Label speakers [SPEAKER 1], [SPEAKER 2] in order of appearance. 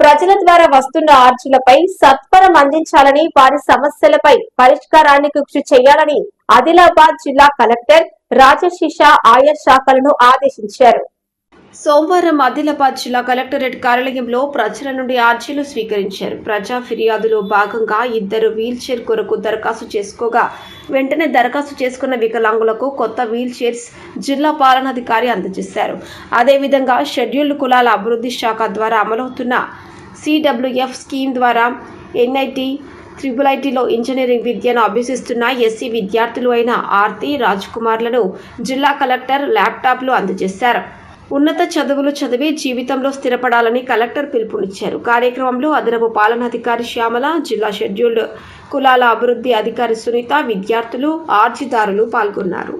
[SPEAKER 1] ప్రజల ద్వారా వస్తున్న ఆర్జీలపై సత్వరం అందించాలని వారి సమస్యలపై పరిష్కారాన్ని కృషి చేయాలని ఆదిలాబాద్ జిల్లా కలెక్టర్ రాజశిష ఆయా శాఖలను ఆదేశించారు. సోమవారం ఆదిలాబాద్ జిల్లా కలెక్టరేట్ కార్యాలయంలో ప్రజల నుండి ఆర్జీలు స్వీకరించారు. ప్రజా ఫిర్యాదులో భాగంగా ఇద్దరు వీల్ చైర్ కొరకు దరఖాస్తు చేసుకోగా వెంటనే దరఖాస్తు చేసుకున్న వికలాంగులకు కొత్త వీల్ చైర్స్ జిల్లా పాలనాధికారి అందజేశారు. అదేవిధంగా షెడ్యూల్డ్ కులాల అభివృద్ధి శాఖ ద్వారా అమలవుతున్న సిడబ్ల్యూఎఫ్ స్కీమ్ ద్వారా ఎన్ఐటి త్రిబుల్ ఐటీలో ఇంజనీరింగ్ విద్యను అభ్యసిస్తున్న ఎస్సీ విద్యార్థులు అయిన ఆర్తి రాజ్ కుమార్లను జిల్లా కలెక్టర్ ల్యాప్టాప్లు అందజేశారు. ఉన్నత చదువులు చదివి జీవితంలో స్థిరపడాలని కలెక్టర్ పిలుపునిచ్చారు. కార్యక్రమంలో అదనపు పాలనాధికారి శ్యామల జిల్లా షెడ్యూల్డ్ కులాల అభివృద్ధి అధికారి సునీత విద్యార్థులు ఆర్జిదారులు పాల్గొన్నారు.